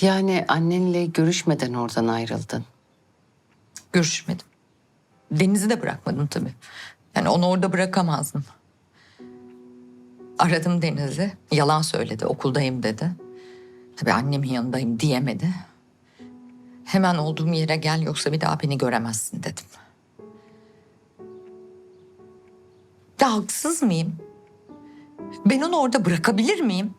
Yani annenle görüşmeden oradan ayrıldın. Görüşmedim. Deniz'i de bırakmadım tabii. Yani onu orada bırakamazdım. Aradım Deniz'i. Yalan söyledi. Okuldayım dedi. Tabii annemin yanındayım diyemedi. Hemen olduğum yere gel yoksa bir daha beni göremezsin dedim. Ya haksız mıyım? Ben onu orada bırakabilir miyim?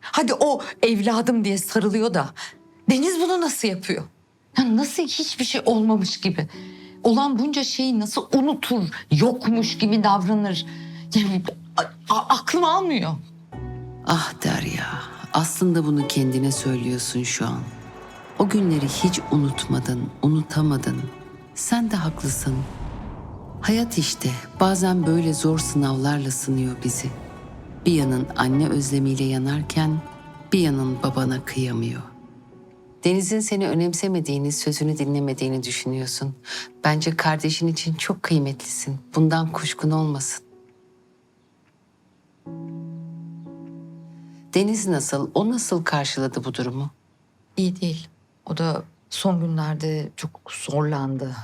Hadi o evladım diye sarılıyor da Deniz bunu nasıl yapıyor? Ya nasıl hiçbir şey olmamış gibi? Olan bunca şeyi nasıl unutur, yokmuş gibi davranır? Yani, aklım almıyor. Ah Derya, aslında bunu kendine söylüyorsun şu an. O günleri hiç unutmadın, unutamadın. Sen de haklısın. Hayat işte bazen böyle zor sınavlarla sınıyor bizi. Bir yanın anne özlemiyle yanarken bir yanın babana kıyamıyor. Deniz'in seni önemsemediğini, sözünü dinlemediğini düşünüyorsun. Bence kardeşin için çok kıymetlisin. Bundan kuşkun olmasın. Deniz nasıl? O nasıl karşıladı bu durumu? İyi değil. O da son günlerde çok zorlandı.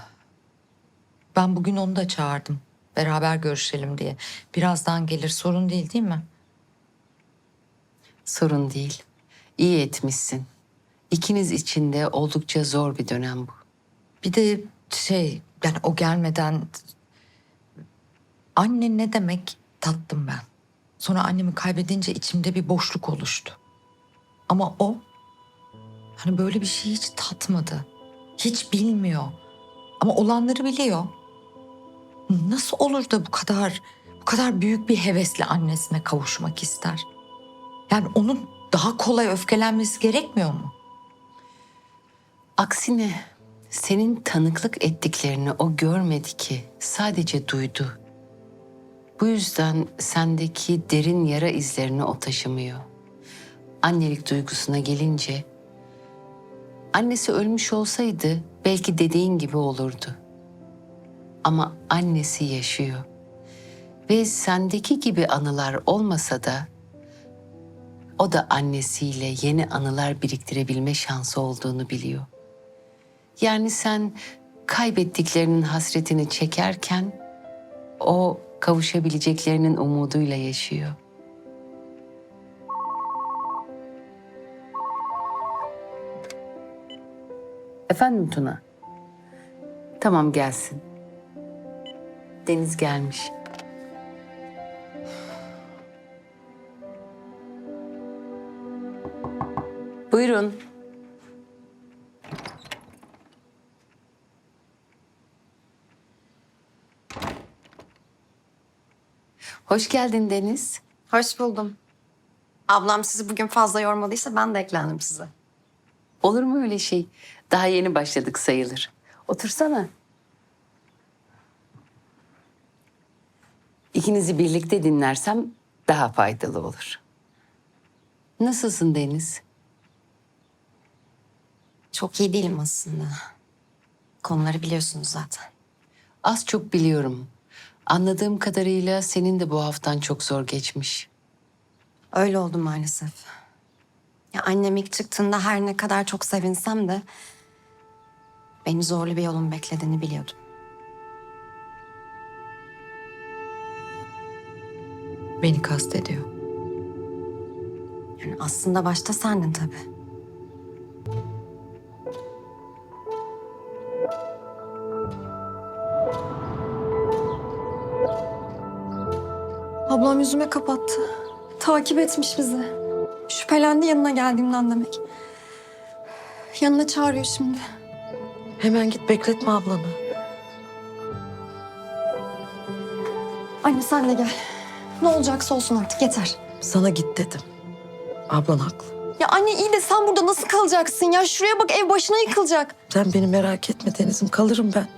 Ben bugün onu da çağırdım. Beraber görüşelim diye. Birazdan gelir sorun değil değil mi? Sorun değil. İyi etmişsin. İkiniz için de oldukça zor bir dönem bu. Bir de şey yani o gelmeden anne ne demek tattım ben. Sonra annemi kaybedince içimde bir boşluk oluştu. Ama o hani böyle bir şey hiç tatmadı. Hiç bilmiyor. Ama olanları biliyor. Nasıl olur da bu kadar bu kadar büyük bir hevesle annesine kavuşmak ister? Yani onun daha kolay öfkelenmesi gerekmiyor mu? Aksine senin tanıklık ettiklerini o görmedi ki, sadece duydu. Bu yüzden sendeki derin yara izlerini o taşımıyor. Annelik duygusuna gelince, annesi ölmüş olsaydı belki dediğin gibi olurdu. Ama annesi yaşıyor. Ve sendeki gibi anılar olmasa da o da annesiyle yeni anılar biriktirebilme şansı olduğunu biliyor. Yani sen kaybettiklerinin hasretini çekerken o kavuşabileceklerinin umuduyla yaşıyor. Efendim Tuna? Tamam gelsin. Deniz gelmiş. Buyurun. Hoş geldin Deniz. Hoş buldum. Ablam sizi bugün fazla yormadıysa ben de eklendim size. Olur mu öyle şey? Daha yeni başladık sayılır. Otursana. İkinizi birlikte dinlersem daha faydalı olur. Nasılsın Deniz? Çok iyi değilim aslında. Konuları biliyorsunuz zaten. Az çok biliyorum. Anladığım kadarıyla senin de bu haftan çok zor geçmiş. Öyle oldu maalesef. Ya annem ilk çıktığında her ne kadar çok sevinsem de... ...beni zorlu bir yolun beklediğini biliyordum. Beni kastediyor. Yani aslında başta sendin tabii. Ablam yüzüme kapattı. Takip etmiş bizi. Şüphelendi yanına geldiğimden demek. Yanına çağırıyor şimdi. Hemen git bekletme ablanı. Anne sen de gel. Ne olacaksa olsun artık yeter. Sana git dedim. Ablan haklı. Ya anne iyi de sen burada nasıl kalacaksın ya? Şuraya bak ev başına yıkılacak. Sen beni merak etme Deniz'im kalırım ben.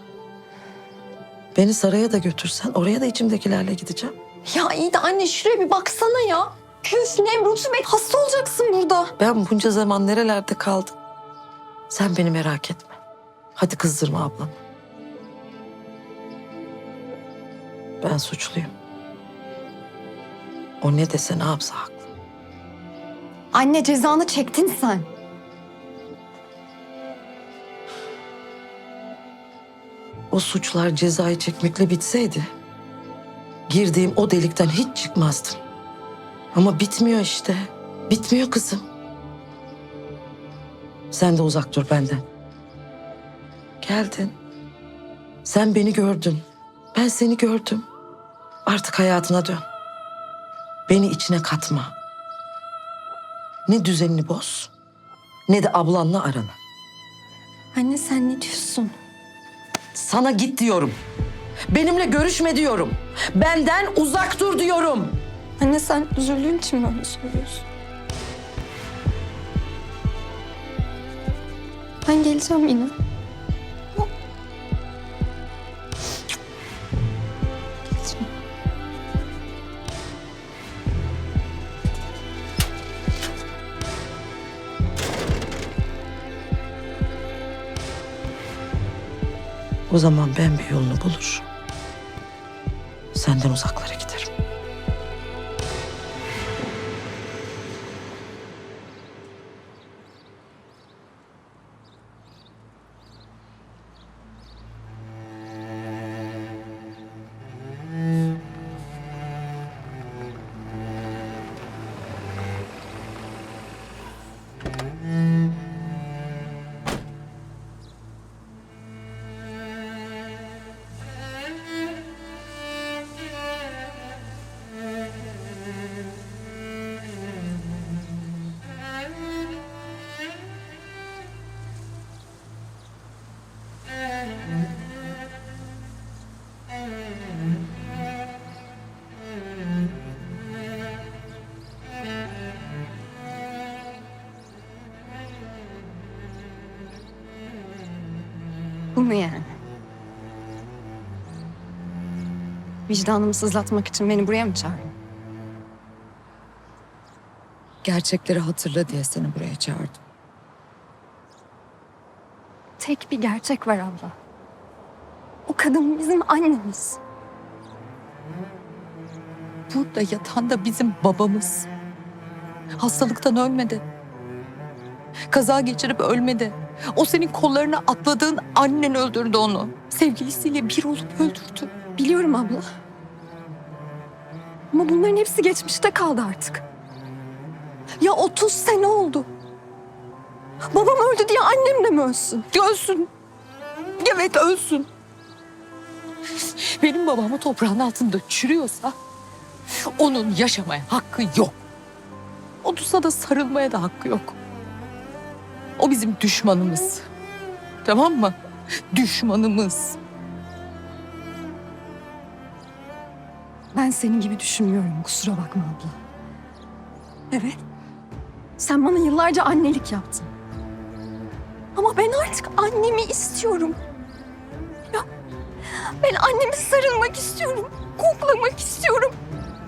Beni saraya da götürsen oraya da içimdekilerle gideceğim. Ya iyi de anne şuraya bir baksana ya. Küf, nem, rutubet. Hasta olacaksın burada. Ben bunca zaman nerelerde kaldım? Sen beni merak etme. Hadi kızdırma ablamı. Ben suçluyum. O ne dese ne yapsa haklı. Anne cezanı çektin sen. O suçlar cezayı çekmekle bitseydi girdiğim o delikten hiç çıkmazdım. Ama bitmiyor işte. Bitmiyor kızım. Sen de uzak dur benden. Geldin. Sen beni gördün. Ben seni gördüm. Artık hayatına dön. Beni içine katma. Ne düzenini boz, ne de ablanla arana. Anne sen ne diyorsun? Sana git diyorum. Benimle görüşme diyorum. Benden uzak dur diyorum. Anne sen üzüldüğün için mi öyle söylüyorsun? Ben geleceğim yine. O zaman ben bir yolunu bulur. Senden uzaklara giderim. Mu yani? Vicdanımı sızlatmak için beni buraya mı çağırdın? Gerçekleri hatırla diye seni buraya çağırdım. Tek bir gerçek var abla. O kadın bizim annemiz. Burada yatan da bizim babamız. Hastalıktan ölmedi. Kaza geçirip ölmedi. O senin kollarına atladığın annen öldürdü onu. Sevgilisiyle bir olup öldürdü. Biliyorum abla. Ama bunların hepsi geçmişte kaldı artık. Ya 30 sene oldu. Babam öldü diye annem de mi ölsün? Ölsün. Evet ölsün. Benim babam o toprağın altında çürüyorsa onun yaşamaya hakkı yok. Olursa da sarılmaya da hakkı yok. O bizim düşmanımız. Tamam mı? Düşmanımız. Ben senin gibi düşünmüyorum kusura bakma abla. Evet. Sen bana yıllarca annelik yaptın. Ama ben artık annemi istiyorum. Ya ben annemi sarılmak istiyorum. Koklamak istiyorum.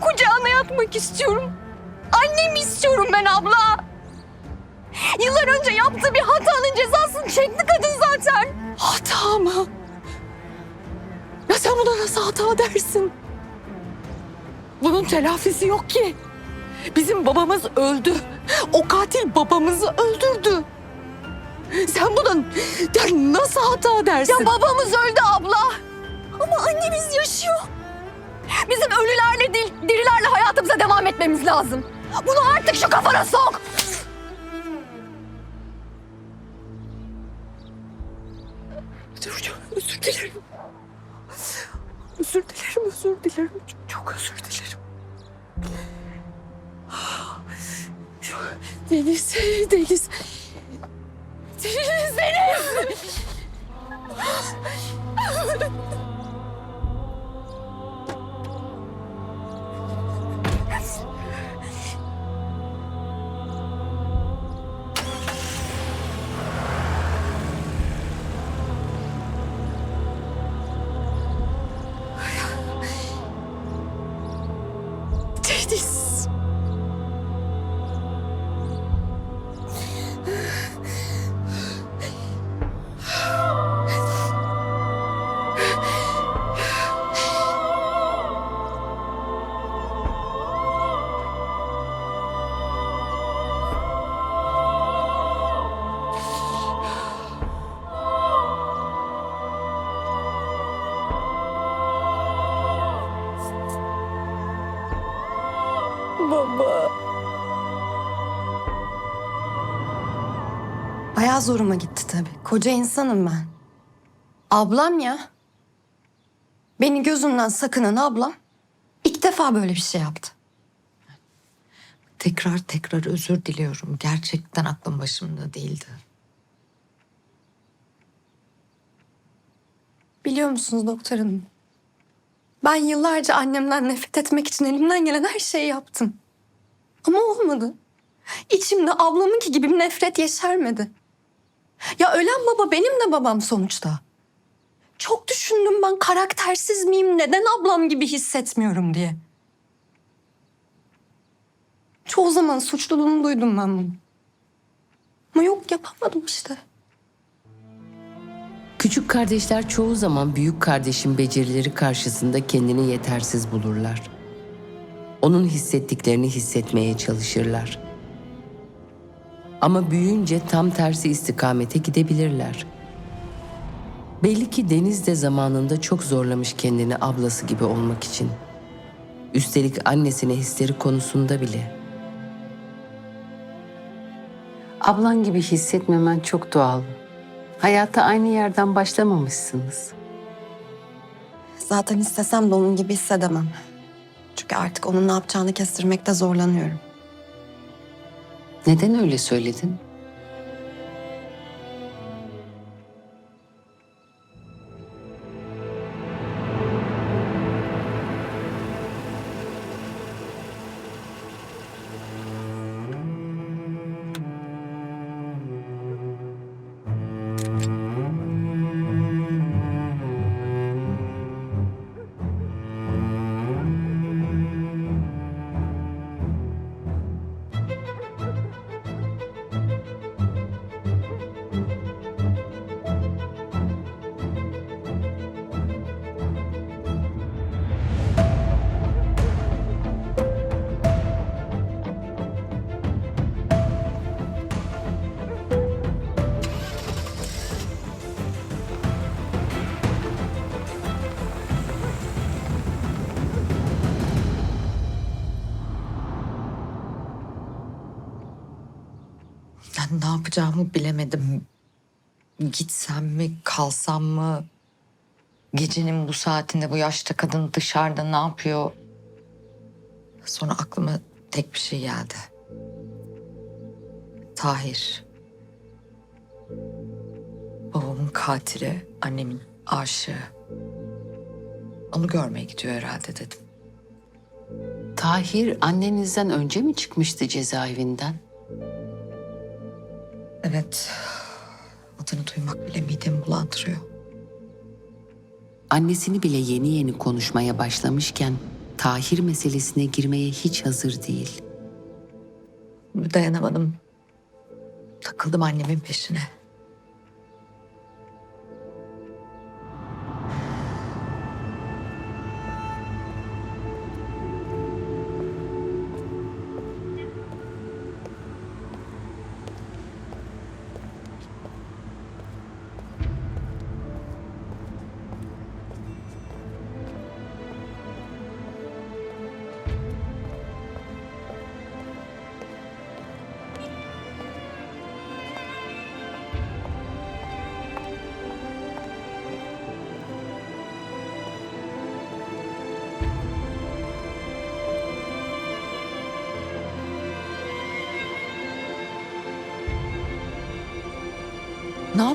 Kucağına yatmak istiyorum. Annemi istiyorum ben abla. Yıllar önce yaptığı bir hatanın cezasını çekti kadın zaten. Hata mı? Ya sen buna nasıl hata dersin? Bunun telafisi yok ki. Bizim babamız öldü. O katil babamızı öldürdü. Sen buna ya nasıl hata dersin? Ya babamız öldü abla. Ama annemiz yaşıyor. Bizim ölülerle değil, dirilerle hayatımıza devam etmemiz lazım. Bunu artık şu kafana sok. Dur, özür dilerim. Özür dilerim, özür dilerim. Çok, çok özür dilerim. Deniz. Deniz, Deniz. Deniz. Zoruma gitti tabii. Koca insanım ben. Ablam ya. Beni gözünden sakınan ablam ilk defa böyle bir şey yaptı. Tekrar tekrar özür diliyorum. Gerçekten aklım başımda değildi. Biliyor musunuz doktor hanım? Ben yıllarca annemden nefret etmek için elimden gelen her şeyi yaptım. Ama olmadı. İçimde ablamınki gibi nefret yeşermedi. Ya ölen baba benim de babam sonuçta. Çok düşündüm ben karaktersiz miyim, neden ablam gibi hissetmiyorum diye. Çoğu zaman suçluluğunu duydum ben bunu. Ama yok yapamadım işte. Küçük kardeşler çoğu zaman büyük kardeşin becerileri karşısında kendini yetersiz bulurlar. Onun hissettiklerini hissetmeye çalışırlar. Ama büyüyünce tam tersi istikamete gidebilirler. Belli ki Deniz de zamanında çok zorlamış kendini ablası gibi olmak için. Üstelik annesine hisleri konusunda bile. Ablan gibi hissetmemen çok doğal. Hayata aynı yerden başlamamışsınız. Zaten istesem de onun gibi hissedemem. Çünkü artık onun ne yapacağını kestirmekte zorlanıyorum. Neden öyle söyledin? Yani ne yapacağımı bilemedim. Gitsem mi, kalsam mı? Gecenin bu saatinde bu yaşta kadın dışarıda ne yapıyor? Sonra aklıma tek bir şey geldi. Tahir. Babamın katili, annemin aşığı. Onu görmeye gidiyor herhalde dedim. Tahir annenizden önce mi çıkmıştı cezaevinden? Evet. Adını duymak bile midemi bulandırıyor. Annesini bile yeni yeni konuşmaya başlamışken Tahir meselesine girmeye hiç hazır değil. Dayanamadım. Takıldım annemin peşine.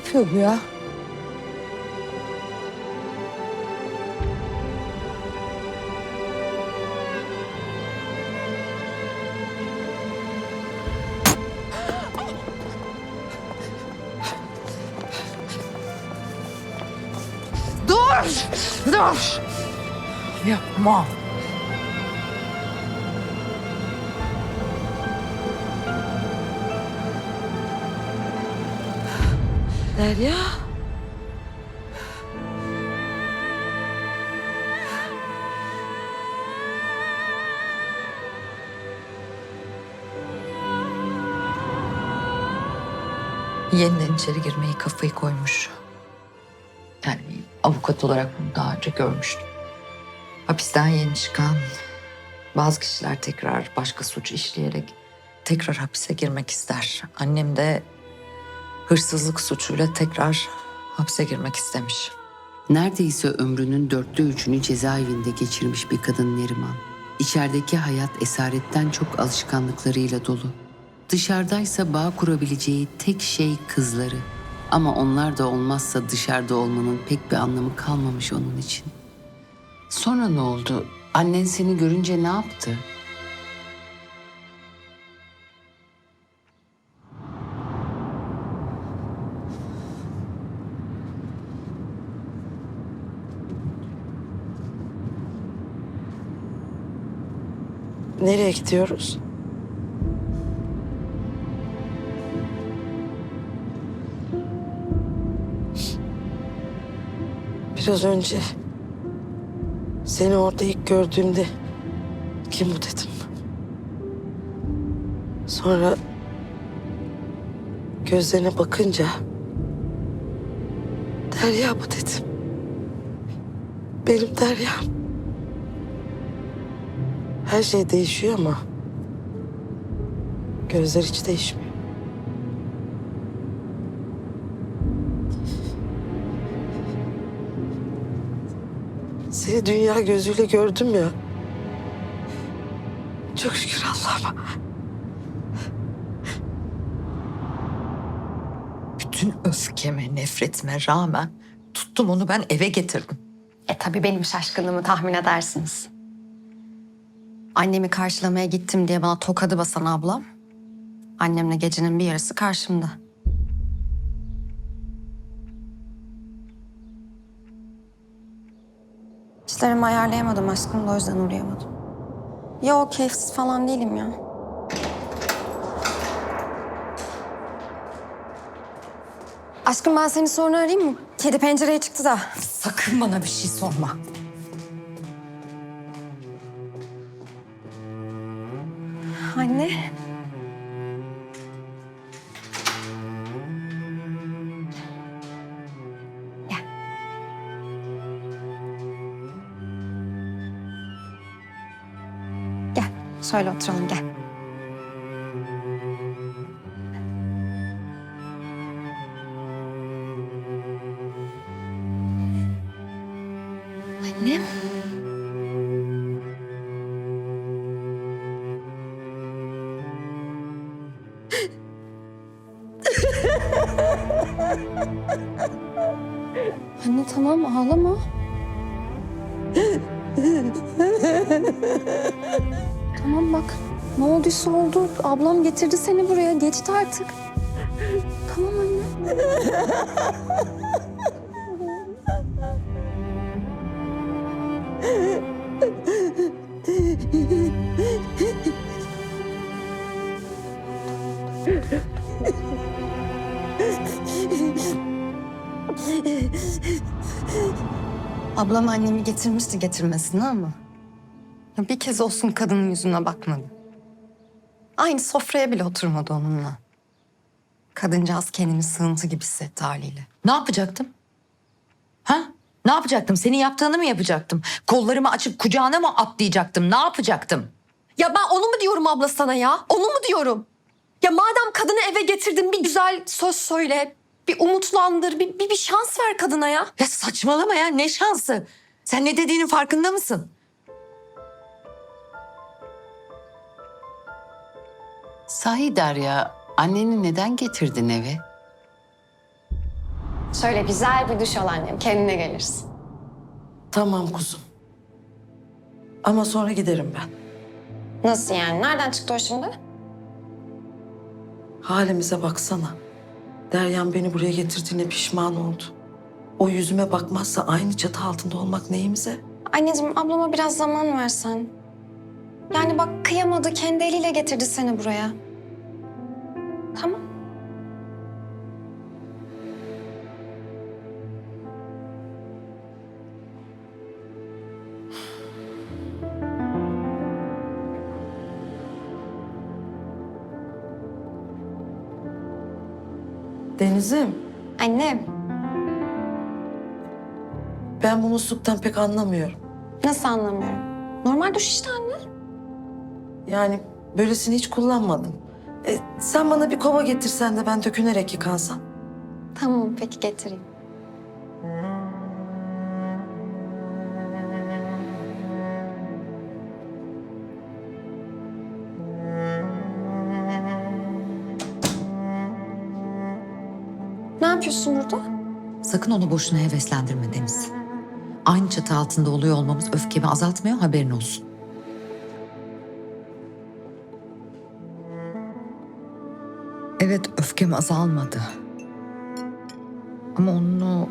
Yapıyor bu ya? Dur! Dur! Yapma. Derya. Yeniden içeri girmeyi kafayı koymuş. Yani avukat olarak bunu daha önce görmüştüm. Hapisten yeni çıkan bazı kişiler tekrar başka suç işleyerek tekrar hapise girmek ister. Annem de hırsızlık suçuyla tekrar hapse girmek istemiş. Neredeyse ömrünün dörtte üçünü cezaevinde geçirmiş bir kadın Neriman. İçerideki hayat esaretten çok alışkanlıklarıyla dolu. Dışarıdaysa bağ kurabileceği tek şey kızları. Ama onlar da olmazsa dışarıda olmanın pek bir anlamı kalmamış onun için. Sonra ne oldu? Annen seni görünce ne yaptı? Nereye gidiyoruz? Biraz önce seni orada ilk gördüğümde kim bu dedim. Sonra gözlerine bakınca Derya bu dedim. Benim Derya'm. Her şey değişiyor ama gözler hiç değişmiyor. Seni dünya gözüyle gördüm ya. Çok şükür Allah'ıma. Bütün öfkeme, nefretime rağmen tuttum onu ben eve getirdim. E tabii benim şaşkınlığımı tahmin edersiniz. Annemi karşılamaya gittim diye bana tokadı basan ablam. Annemle gecenin bir yarısı karşımda. İşlerimi ayarlayamadım aşkım da o yüzden uğrayamadım. Yok keyifsiz falan değilim ya. Aşkım ben seni sonra arayayım mı? Kedi pencereye çıktı da. Sakın bana bir şey sorma. Anne. Gel. Gel. Şöyle oturalım gel. Tamam bak. Ne olduysa oldu. Ablam getirdi seni buraya. Geçti artık. Tamam anne. Ablam annemi getirmişti getirmesine ama. ya bir kez olsun kadının yüzüne bakmadı. Aynı sofraya bile oturmadı onunla. Kadıncağız kendini sığıntı gibi hissetti haliyle. Ne yapacaktım? Ha? Ne yapacaktım? Senin yaptığını mı yapacaktım? Kollarımı açıp kucağına mı atlayacaktım? Ne yapacaktım? Ya ben onu mu diyorum abla sana ya? Onu mu diyorum? Ya madem kadını eve getirdin bir güzel söz söyle. Bir umutlandır, bir, bir, bir şans ver kadına ya. Ya saçmalama ya ne şansı? Sen ne dediğinin farkında mısın? Sahi Derya, anneni neden getirdin eve? Şöyle güzel bir duş al annem. Kendine gelirsin. Tamam kuzum. Ama sonra giderim ben. Nasıl yani? Nereden çıktı o şimdi? Halimize baksana. Deryam beni buraya getirdiğine pişman oldu. O yüzüme bakmazsa aynı çatı altında olmak neyimize? Anneciğim ablama biraz zaman versen. Yani bak kıyamadı. Kendi eliyle getirdi seni buraya. Tamam. Denizim, Annem. ben bu musluktan pek anlamıyorum. Nasıl anlamıyorum? Normal duş işte anne. Yani böylesini hiç kullanmadım. E, sen bana bir kova getirsen de ben dökünerek yıkansam. Tamam peki getireyim. Yapıyorsun burada? Sakın onu boşuna heveslendirme Deniz. Aynı çatı altında oluyor olmamız öfkemi azaltmıyor haberin olsun. Evet öfkem azalmadı. Ama onun o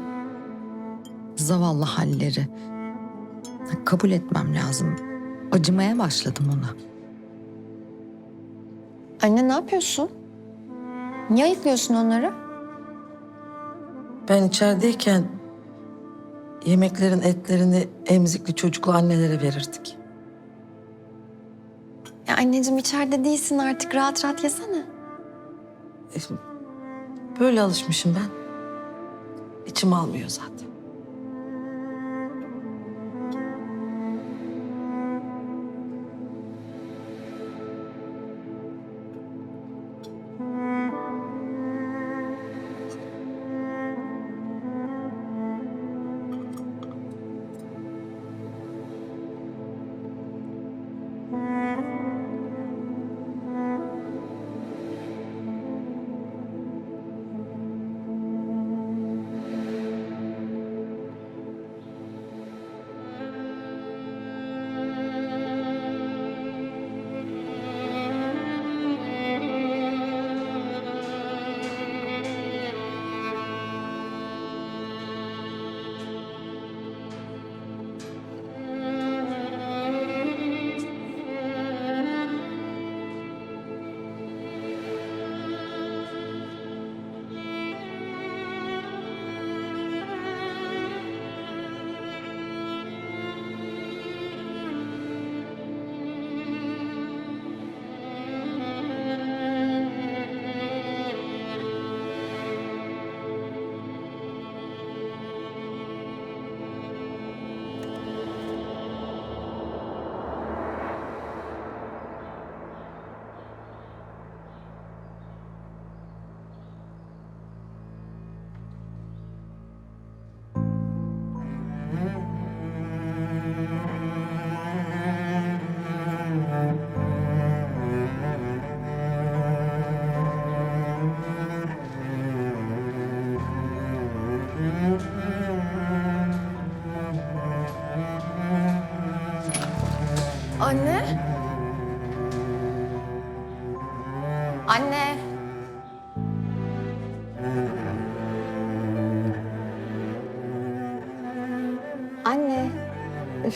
zavallı halleri kabul etmem lazım. Acımaya başladım ona. Anne ne yapıyorsun? Niye ayıklıyorsun onları? Ben içerideyken yemeklerin etlerini emzikli çocuklu annelere verirdik. Ya anneciğim içeride değilsin artık rahat rahat yesene. E, Böyle alışmışım ben. İçim almıyor zaten.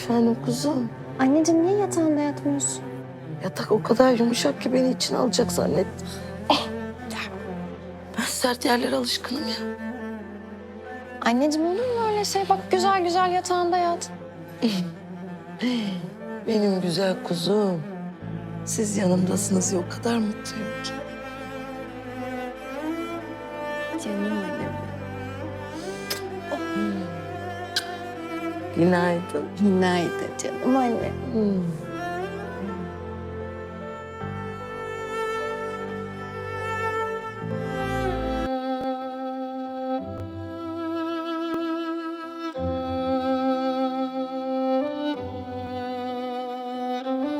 Efendim kuzum. Anneciğim niye yatağında yatmıyorsun? Yatak o kadar yumuşak ki beni içine alacak zannettim. Ben sert yerlere alışkınım ya. Anneciğim olur mu öyle şey? Bak güzel güzel yatağında yat. Benim güzel kuzum. Siz yanımdasınız ya o kadar mutluyum ki. いないと。いないと。じゃ、うまい。ね、うん。